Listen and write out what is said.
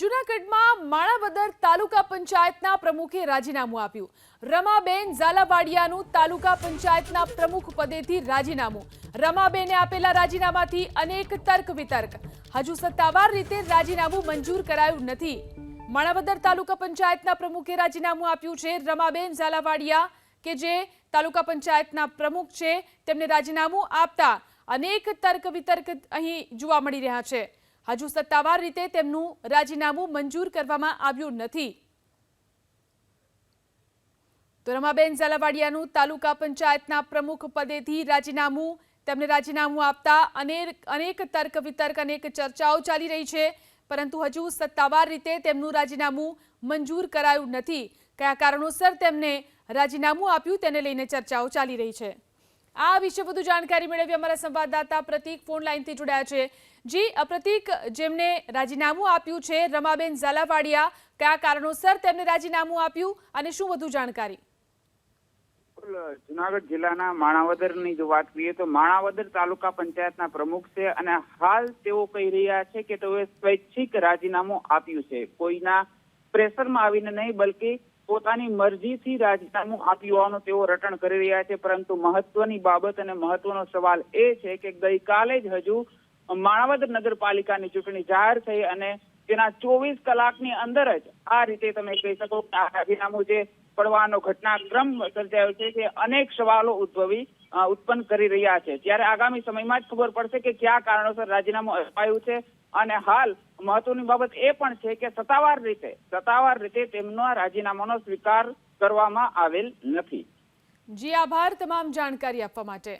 જૂનાગઢમાં માણાવદર તાલુકા પંચાયતના પ્રમુખે રાજીનામું આપ્યું. રમાબેન ઝાલાવાડિયાનું તાલુકા પંચાયતના પ્રમુખ પદેથી રાજીનામું. રમાબેને આપેલા રાજીનામાથી અનેક તર્ક વિતર્ક. હજુ સત્તાવાર રીતે રાજીનામું મંજૂર કરાયું નથી. માણાવદર તાલુકા પંચાયતના પ્રમુખે રાજીનામું આપ્યું છે રમાબેન ઝાલાવાડિયા, કે જે તાલુકા પંચાયતના પ્રમુખ છે, તેમને રાજીનામું આપતા અનેક તર્ક વિતર્ક અહીં જોવા મળી રહ્યા છે. હજુ સત્તાવાર રીતે તેમનું રાજીનામું મંજૂર કરવામાં આવ્યું નથી. તો રમાબેન ઝાલાવાડિયાનું તાલુકા પંચાયતના પ્રમુખ પદેથી રાજીનામું, તેમને રાજીનામું આપતા અનેક અનેક તર્ક વિતર્ક, અનેક ચર્ચાઓ ચાલી રહી છે, પરંતુ હજુ સત્તાવાર રીતે તેમનું રાજીનામું મંજૂર કરાયું નથી. કયા કારણોસર તેમને રાજીનામું આપ્યું તેને લઈને ચર્ચાઓ ચાલી રહી છે. આ વિશે વધુ જાણકારી મેળવી અમારા સંવાદદાતા પ્રતિક ફોન લાઈનથી જોડાયા છે. જી પ્રતિક જેમને રાજીનામું આપ્યું છે, રમાબેન ઝાલાવાડિયા, કયા કારણોસર તેમને રાજીનામું આપ્યું અને શું વધુ જાણકારી? જુનાગઢ જિલ્લાના માણાવદરની જો વાત કરીએ તો માણાવદર તાલુકા પંચાયતના પ્રમુખ છે અને હાલ તેઓ કહી રહ્યા છે કે તેઓએ સ્વૈચ્છિક રાજીનામું આપ્યું છે. કોઈના પ્રેશરમાં આવીને નહીં, બલકે પોતાની મરજીથી રાજીનામું આપ્યું હોવાનું તેઓ રટણ કરી રહ્યા છે. પરંતુ મહત્વની બાબત અને મહત્વનો સવાલ એ છે કે ગઈકાલે જ હજુ માણાવદર નગરપાલિકાની ચૂંટણી જાહેર થઈ અને તેના ચોવીસ કલાકની અંદર જ આ રીતે તમે કહી શકો કે આ રાજીનામું જે પડવાનો ઘટનાક્રમ સર્જાયો છે જે અનેક સવાલો ઉદ્ભવી ઉત્પન્ન કરી રહ્યા છે. ત્યારે આગામી સમયમાં જ ખબર પડશે કે કયા કારણોસર રાજીનામું અપાયું છે અને હાલ મહત્વની બાબત એ પણ છે કે સત્તાવાર રીતે સત્તાવાર રીતે તેમનો રાજીનામાનો સ્વીકાર કરવામાં આવેલ નથી. જી આભાર તમામ જાણકારી આપવા માટે.